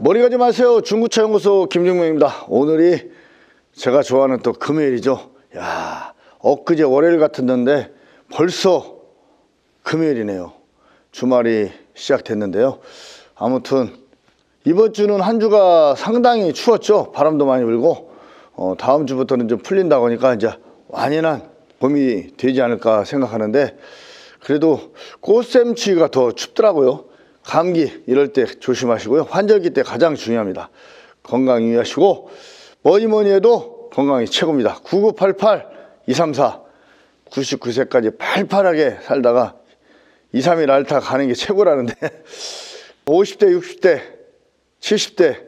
머리 가지 마세요. 중구차 연구소 김종명입니다. 오늘이 제가 좋아하는 또 금요일이죠. 야, 엊그제 월요일 같았는데 벌써 금요일이네요. 주말이 시작됐는데요. 아무튼 이번 주는 한 주가 상당히 추웠죠. 바람도 많이 불고 어, 다음 주부터는 좀 풀린다고 하니까 이제 완연한 봄이 되지 않을까 생각하는데 그래도 꽃샘추위가 더 춥더라고요. 감기 이럴 때 조심하시고요. 환절기 때 가장 중요합니다. 건강 유의하시고 뭐니 뭐니 해도 건강이 최고입니다. 9988 234 99세까지 팔팔하게 살다가 2, 3일 앓다 가는 게 최고라는데 50대, 60대, 70대,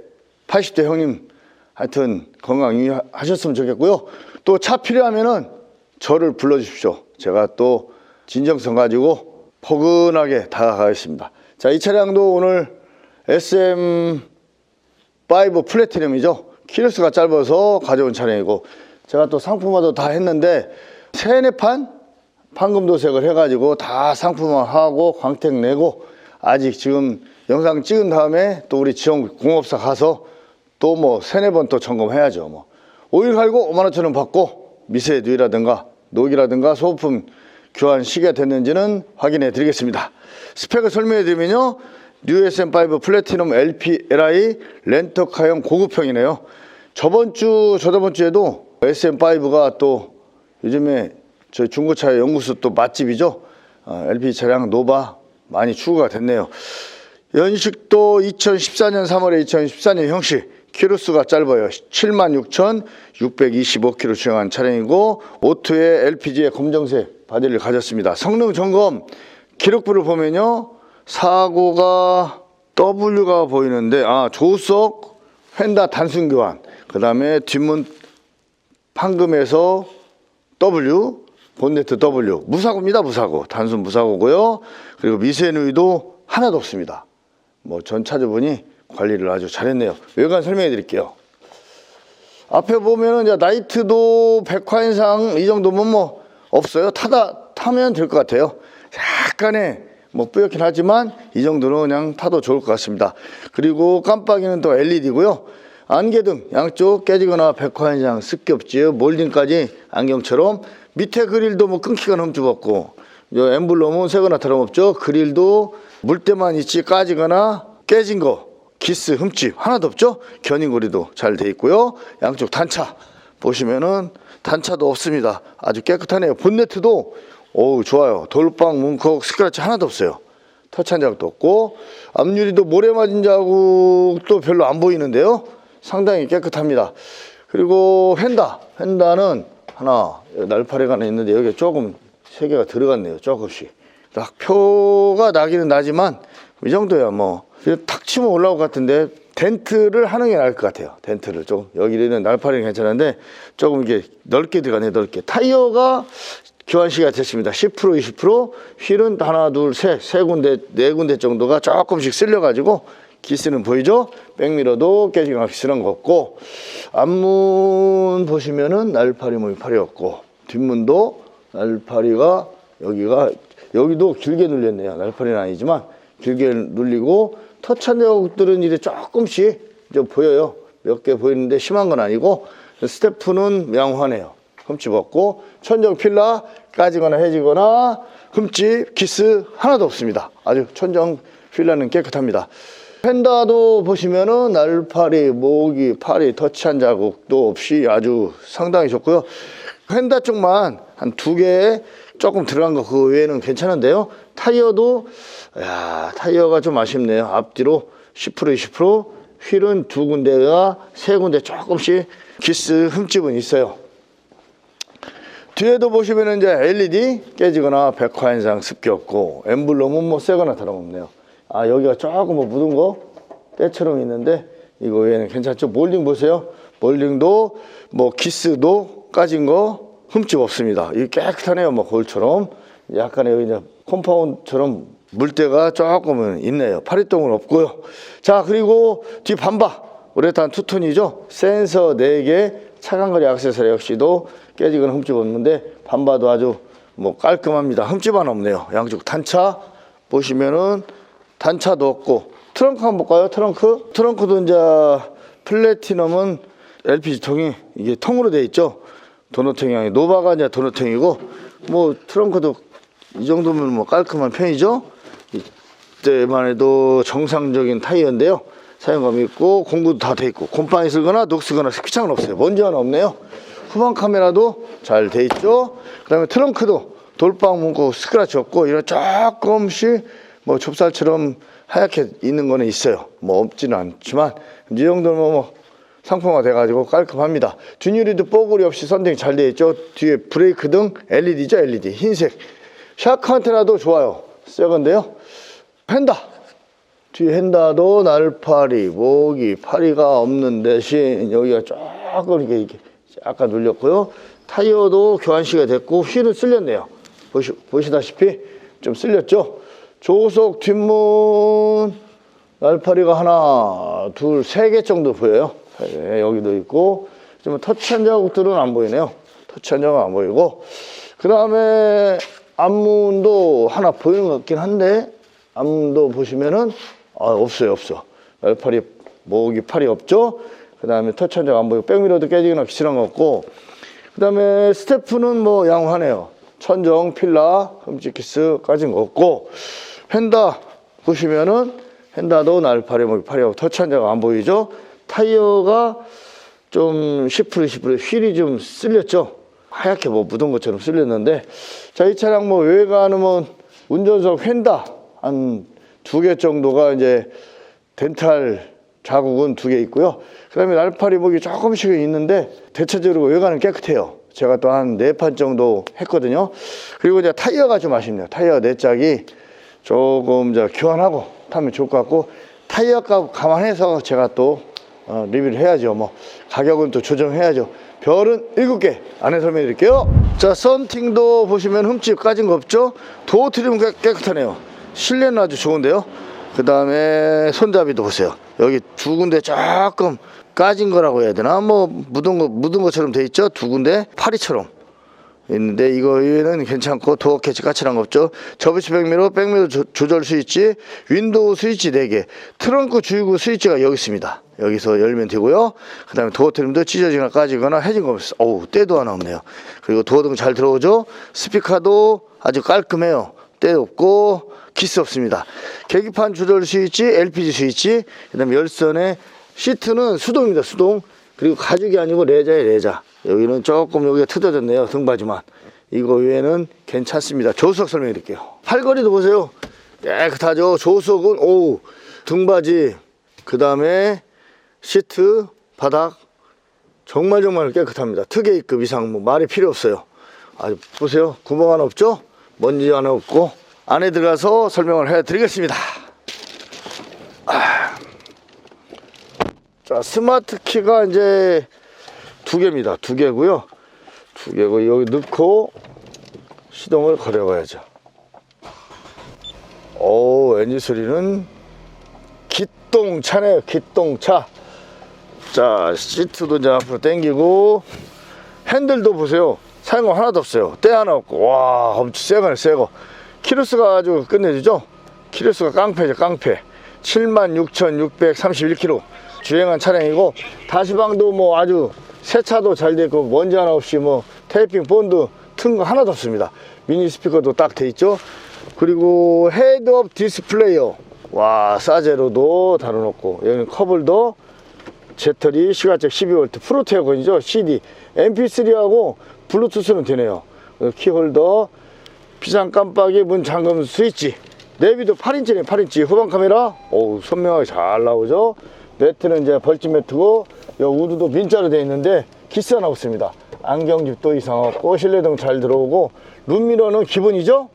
80대 형님 하여튼 건강 유의하셨으면 좋겠고요. 또 차 필요하면은 저를 불러주십시오. 제가 또 진정성 가지고 포근하게 다가가겠습니다. 자, 이 차량도 오늘 SM5 플래티넘이죠. 키로수가 짧아서 가져온 차량이고 제가 또 상품화도 다 했는데 세네 판 판금 도색을 해가지고 다 상품화하고 광택 내고 아직 지금 영상 찍은 다음에 또 우리 지원 공업사 가서 또 뭐 세네 번 또 점검해야죠. 뭐 오일 갈고 5만 원처럼 받고 미세 누이라든가 녹이라든가 소모품 교환 시기가 됐는지는 확인해 드리겠습니다. 스펙을 설명해 드리면요. 뉴 SM5 플래티넘 LPLI 렌터카형 고급형이네요. 저번 주, 저저번 주에도 SM5가 또 요즘에 저희 중고차 연구소 또 맛집이죠. 어, LP 차량 노바 많이 추구가 됐네요. 연식도 2014년 3월에 2014년 형식 키로수가 짧아요. 76,625km 주행한 차량이고 오토의 LPG의 검정색 바디를 가졌습니다. 성능 점검 기록부를 보면요. 사고가 W가 보이는데 아 조석 휀다 단순 교환. 그 다음에 뒷문 판금에서 W 본네트 W. 무사고입니다 무사고. 단순 무사고고요. 그리고 미세누이도 하나도 없습니다. 뭐 전 차주분이 관리를 아주 잘했네요. 외관 설명해 드릴게요. 앞에 보면은 이제 나이트도 백화인상 이 정도면 뭐 없어요. 타다 타면 될 것 같아요. 약간의 뭐 뿌옇긴 하지만 이 정도는 그냥 타도 좋을 것 같습니다. 그리고 깜빡이는 또 LED고요. 안개등 양쪽 깨지거나 백화현상 습격지 몰딩까지 안경처럼 밑에 그릴도 뭐 끊기거나 흠집 없고 요 엠블럼은 새거나 다름없죠. 그릴도 물때만 있지 까지거나 깨진 거 기스 흠집 하나도 없죠. 견인고리도 잘 돼 있고요. 양쪽 단차 보시면은 단차도 없습니다. 아주 깨끗하네요. 본네트도 어우 좋아요. 돌빵 문콕 스크래치 하나도 없어요. 터치한 자국도 없고 앞유리도 모래 맞은 자국도 별로 안 보이는데요. 상당히 깨끗합니다. 그리고 휀다. 휀다는 하나 날파리가 하나 있는데 여기 조금 세 개가 들어갔네요. 조금씩. 딱 표가 나기는 나지만 이 정도야 뭐 탁 치면 올라올 것 같은데 덴트를 하는 게 나을 것 같아요. 덴트를. 좀 여기는 날파리는 괜찮은데 조금 이게 넓게 들어가네 넓게. 타이어가 교환 시기가 됐습니다. 10% 20% 휠은 하나 둘셋세 군데 네 군데 정도가 조금씩 쓸려 가지고 기스는 보이죠? 백미러도 깨지거나 거 없고. 앞문 보시면은 날파리 모이파리 없고 뒷문도 날파리가 여기가 여기도 길게 눌렸네요. 날파리는 아니지만 길게 눌리고 터치한 자국들은 이제 조금씩 좀 보여요. 몇 개 보이는데 심한 건 아니고 스태프는 명화네요. 흠집 없고 천정 필라 까지거나 해지거나 흠집 기스 하나도 없습니다. 아주 천정 필라는 깨끗합니다. 펜다도 보시면은 날파리, 모기, 파리, 터치한 자국도 없이 아주 상당히 좋고요. 펜다 쪽만 한 두 개 조금 들어간 거 그 외에는 괜찮은데요. 타이어도 야 타이어가 좀 아쉽네요. 앞뒤로 10% 20% 휠은 두 군데가 세 군데 조금씩 기스 흠집은 있어요. 뒤에도 보시면은 이제 LED 깨지거나 백화 현상 습기 없고 엠블럼은 뭐 새거나 다름없네요. 아 여기가 조금 뭐 묻은 거 때처럼 있는데 이거 외에는 괜찮죠 몰딩 보세요 몰딩도 뭐 기스도 까진 거 흠집 없습니다. 이 깨끗하네요 뭐 거울처럼. 약간의 이제 컴파운드처럼 물때가 조금은 있네요. 파리똥은 없고요. 자 그리고 뒤 반바. 우레탄 투톤이죠. 센서 4개 차간거리 액세서리 역시도 깨지거나 흠집 없는데 반바도 아주 뭐 깔끔합니다. 흠집 하나 없네요. 양쪽 단차 보시면은 단차도 없고. 트렁크 한번 볼까요? 트렁크. 트렁크도 이제 플래티넘은 LPG 통이 이게 통으로 돼 있죠. 도너통이 아니 노바가 이제 도너통이고 뭐 트렁크도 이 정도면 뭐 깔끔한 편이죠. 이때만 해도 정상적인 타이어인데요. 사용감 있고 공구도 다 돼 있고 곰팡이 슬거나 녹슬거나 스피창은 없어요. 먼지 하나 없네요. 후방 카메라도 잘 돼 있죠. 그 다음에 트렁크도 돌방 문고 스크래치 없고 이런 조금씩 뭐 좁쌀처럼 하얗게 있는 거는 있어요. 뭐 없지는 않지만 이 정도면 뭐 상품화 돼가지고 깔끔합니다. 뒷유리도 뽀글이 없이 선딩 잘돼 있죠. 뒤에 브레이크 등 LED죠, LED 흰색. 샤크 안테나도 좋아요. 새 건데요. 펜다 뒤에 핸다도 날파리, 모기, 파리가 없는 대신 여기가 조금 이렇게, 이렇게 약간 눌렸고요. 타이어도 교환 시가 됐고 휠은 쓸렸네요. 보시, 보시다시피 좀 쓸렸죠. 조속 뒷문 날파리가 하나, 둘, 세 개 정도 보여요. 네, 여기도 있고 좀 터치한 자국들은 안 보이네요. 터치한 자국 안 보이고. 그 다음에 앞문도 하나 보이는 것 같긴 한데 앞문도 보시면은 아, 없어요 없어. 날파리 모기 팔이 없죠? 그 다음에 터치한 자국 안 보이고 백미러도 깨지거나 기스난 거 없고. 그 다음에 스태프는 뭐 양호하네요. 천정 필라 거 없고. 펜다 보시면은 펜다도 날파리 모기 팔이 없고 터치한 자국 안 보이죠 타이어가 좀 10% 10% 휠이 좀 쓸렸죠. 하얗게 뭐 묻은 것처럼 쓸렸는데 자 이 차량 뭐 외관은 뭐 운전석 휀다 한 두 개 정도가 이제 덴탈 자국은 두 개 있고요. 그다음에 날파리 목이 조금씩은 있는데 대체적으로 외관은 깨끗해요. 제가 또 한 네 판 정도 했거든요. 그리고 이제 타이어가 좀 아쉽네요. 타이어 네 짝이 조금 저 교환하고 타면 좋을 것 같고 타이어 값 감안해서 제가 또 어, 리뷰를 해야죠. 뭐 가격은 또 조정해야죠. 별은 일곱 개 안에 설명해 드릴게요. 자, 썬팅도 보시면 흠집 까진 거 없죠? 도어 트림 깨- 깨끗하네요. 실내는 아주 좋은데요. 그 다음에 손잡이도 보세요. 여기 두 군데 조금 까진 거라고 해야 되나? 뭐 묻은 거 묻은 것처럼 돼 있죠? 두 군데 파리처럼. 있는데 이거 위에는 괜찮고 도어 캐치 까칠한 거 없죠? 접이식 백미러 백미러 조- 조절 스위치 윈도우 스위치 4개 트렁크 주유구 스위치가 여기 있습니다. 여기서 열면 되고요. 그 다음에 도어 트림도 찢어지거나 까지거나 해진 거 없어요 어우 때도 하나 없네요. 그리고 도어 등 잘 들어오죠? 스피커도 아주 깔끔해요. 때 없고 키스 없습니다. 계기판 조절 스위치 LPG 스위치 그 다음에 열선의 시트는 수동입니다 수동 그리고 가죽이 아니고 레자에 레자. 여기는 조금 여기가 트어졌네요. 등받이만. 이거 외에는 괜찮습니다. 조수석 설명해 드릴게요. 팔걸이도 보세요. 깨끗하죠. 조수석은 오 등받이 그 다음에 시트 바닥 정말 정말 깨끗합니다. 특혜급 이상 뭐 말이 필요 없어요. 아주 보세요. 구멍 하나 없죠? 먼지 하나 없고 안에 들어가서 설명을 해 드리겠습니다. 자, 스마트 키가 이제 두 개입니다. 두 개고요. 두 개고 여기 넣고 시동을 걸어봐야죠. 오, 엔진 소리는 기똥차네요. 기똥차. 자, 시트도 이제 앞으로 당기고 핸들도 보세요. 사용감 하나도 없어요. 때 하나 없고 와, 엄청 새거네, 새거. 키로수가 아주 끝내주죠. 키로수가 깡패죠, 깡패. 76,631km 주행한 차량이고 다시방도 뭐 아주 세차도 잘 되고 먼지 하나 없이 뭐 테이핑 본드 튼 거 하나도 없습니다. 미니 스피커도 딱 돼 있죠. 그리고 헤드업 디스플레이어. 와 사제로도 달아놓고 여기는 커블도 제터리 시가적 12V 프로테어건이죠? CD MP3하고 블루투스는 되네요. 어, 키홀더 비상 깜빡이 문 잠금 스위치. 내비도 8인치네 8인치. 후방 카메라. 어우 선명하게 잘 나오죠 매트는 이제 벌집 매트고 요 우드도 민자로 되어 있는데 키스 하나 없습니다 안경집도 이상 없고 실내등 잘 들어오고 룸미러는 기본이죠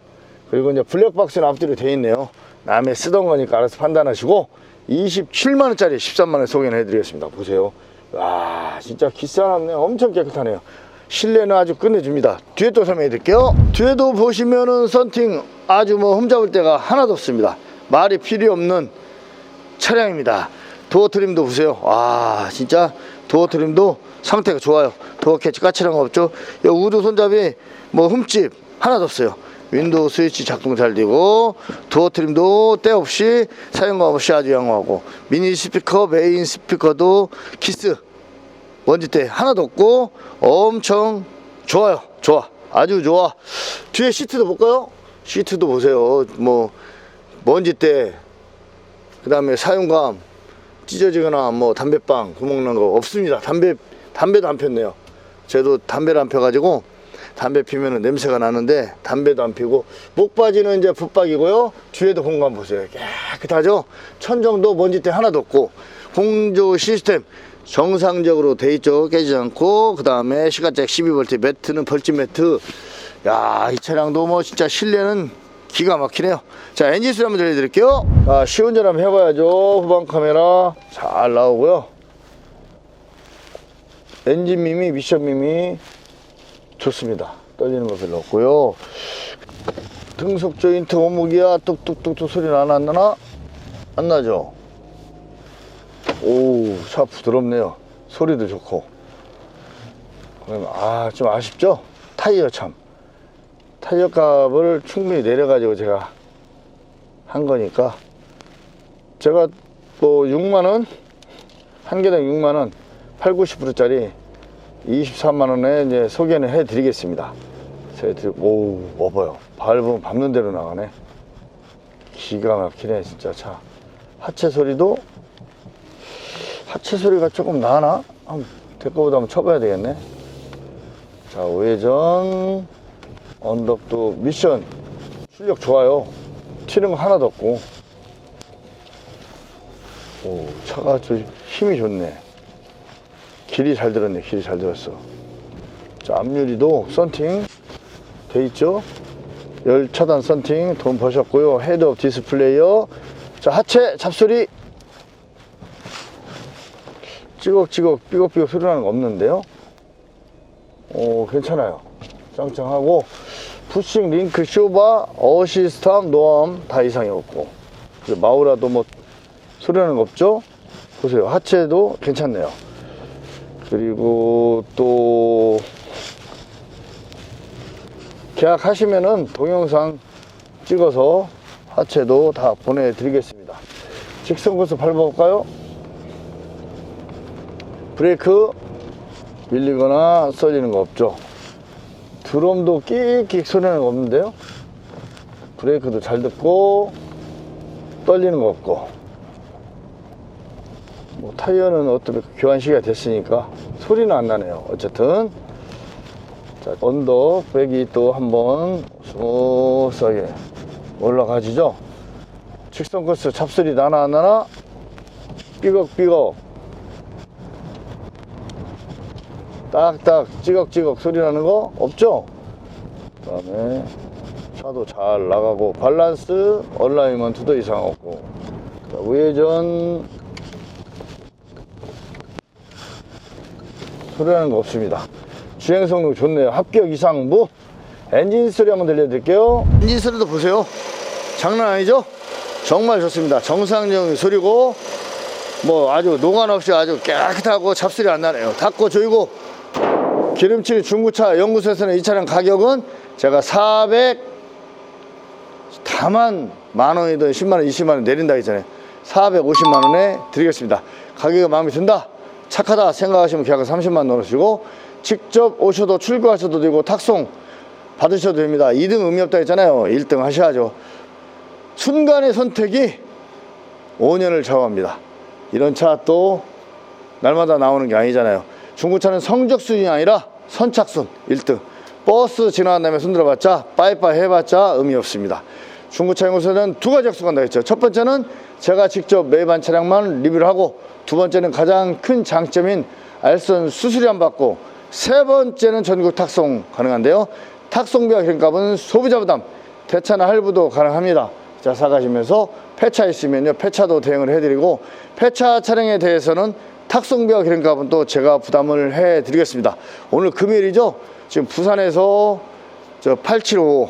그리고 이제 블랙박스는 앞뒤로 되어 있네요 남의 쓰던 거니까 알아서 판단하시고 27만원짜리 13만원 소개를 해드리겠습니다 보세요 와 진짜 키스 하나 없네요 엄청 깨끗하네요 실내는 아주 끝내줍니다. 뒤에 또 설명해 드릴게요. 뒤에도 보시면은 썬팅 아주 뭐 흠잡을 데가 하나도 없습니다. 말이 필요 없는 차량입니다. 도어 트림도 보세요. 와, 진짜 도어 트림도 상태가 좋아요. 도어 캐치 까칠한 거 없죠? 이 우드 손잡이 뭐 흠집 하나도 없어요. 윈도우 스위치 작동 잘 되고 도어 트림도 때 없이 사용감 없이 아주 양호하고 미니 스피커 메인 스피커도 키스 먼지때 하나도 없고 엄청 좋아요 좋아 아주 좋아 뒤에 시트도 볼까요 시트도 보세요 뭐 먼지때 그 다음에 사용감 찢어지거나 뭐 담배빵 구멍 난 거 없습니다. 담배 담배도 안 폈네요. 저도 담배를 안 펴가지고 담배 피면은 냄새가 나는데 담배도 안 피고 목바지는 이제 붙박이고요. 뒤에도 공간 보세요. 깨끗하죠? 천정도 먼지때 하나도 없고 공조 시스템 정상적으로 돼 있죠. 깨지지 않고 그 다음에 시가잭 12V 매트는 벌집 매트. 야 이 차량도 뭐 진짜 실내는 기가 막히네요. 자 엔진 소리 한번 들려드릴게요. 자 시운전 한번 해봐야죠. 후방 카메라 잘 나오고요. 엔진 미미 미션 미미 좋습니다. 떨리는 거 별로 없고요. 등속 조인트 오목이야. 뚝뚝뚝뚝 소리 나나 안 나나? 안 나죠? 오차 부드럽네요. 소리도 좋고. 그럼 아좀 아쉽죠? 타이어 참 타이어 값을 충분히 내려가지고 제가 한 거니까. 제가 뭐 6만원 한 개당 6만원 8, 90%짜리 23만원에 이제 소개는 해 드리겠습니다. 오 먹어요. 밟으면 밟는 대로 나가네. 기가 막히네 진짜. 차 하체 소리도 하체 소리가 조금 나나? 한번 대 거보다 한번 쳐봐야 되겠네. 자 우회전 언덕도 미션. 출력 좋아요. 튀는 거 하나도 없고. 오 차가 좀 힘이 좋네. 길이 잘 들었네. 길이 잘 들었어. 자 앞유리도 썬팅. 돼 있죠? 열 차단 썬팅. 돈 버셨고요. 헤드업 디스플레이어. 자 하체 잡소리. 찌걱찌걱 삐걱삐걱 소리 나는 거 없는데요? 오 괜찮아요. 짱짱하고 푸싱 링크 쇼바 어시스트함 노암 다 이상이 없고. 마우라도 뭐 소리 나는 거 없죠? 보세요. 하체도 괜찮네요. 그리고 또 계약하시면은 동영상 찍어서 하체도 다 보내드리겠습니다. 직선 코스 밟아볼까요? 브레이크 밀리거나 썰리는 거 없죠 드럼도 끽끽 소리나는 거 없는데요? 브레이크도 잘 듣고 떨리는 거 없고. 뭐 타이어는 어떻게 교환 시기가 됐으니까 소리는 안 나네요. 어쨌든. 자 언더 백이 또 한번 스무스하게 올라가지죠? 직선 코스 잡소리 나나 안 나나? 삐걱삐걱 딱딱 찌걱찌걱 소리 나는 거 없죠? 그 다음에 차도 잘 나가고 밸런스 얼라이먼트도 이상 없고. 자, 우회전. 소리 나는 거 없습니다. 주행 성능 좋네요. 합격 이상 무 엔진 소리 한번 들려드릴게요. 엔진 소리도 보세요. 장난 아니죠? 정말 좋습니다. 정상적인 소리고 뭐 아주 노관 없이 아주 깨끗하고 잡소리 안 나네요. 닫고 조이고 기름칠 중고차 연구소에서는 이 차량 가격은 제가 400 다만 만 원이든 10만 원, 20만 원 내린다 했잖아요. 450만 원에 드리겠습니다. 가격이 마음에 든다. 착하다 생각하시면 계약을 30만 원 넣으시고 직접 오셔도 출고하셔도 되고 탁송 받으셔도 됩니다. 2등 의미 없다 했잖아요. 1등 하셔야죠. 순간의 선택이 5년을 좌우합니다. 이런 차 또 날마다 나오는 게 아니잖아요. 중고차는 성적 순이 아니라 선착순 1등. 버스 지나간 다음에 손들어봤자 빠이빠이 해봤자 의미 없습니다. 중고차 연구소는 두 가지 약속한다 했죠. 첫 번째는 제가 직접 매반 차량만 리뷰를 하고 두 번째는 가장 큰 장점인 알선 수수료 안 받고 세 번째는 전국 탁송 가능한데요. 탁송비와 기름값은 소비자 부담 대차나 할부도 가능합니다. 자 사가시면서 폐차 있으면요 폐차도 대응을 해드리고 폐차 차량에 대해서는 탁송비와 기름값은 또 제가 부담을 해 드리겠습니다. 오늘 금요일이죠? 지금 부산에서 저 875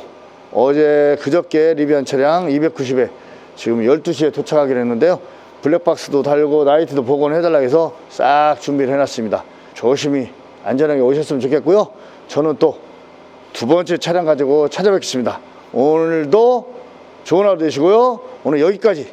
어제 그저께 리뷰한 차량 290에 지금 12시에 도착하기로 했는데요. 블랙박스도 달고 나이트도 복원해 달라 해서 싹 준비를 해놨습니다. 조심히 안전하게 오셨으면 좋겠고요. 저는 또 두 번째 차량 가지고 찾아뵙겠습니다. 오늘도 좋은 하루 되시고요. 오늘 여기까지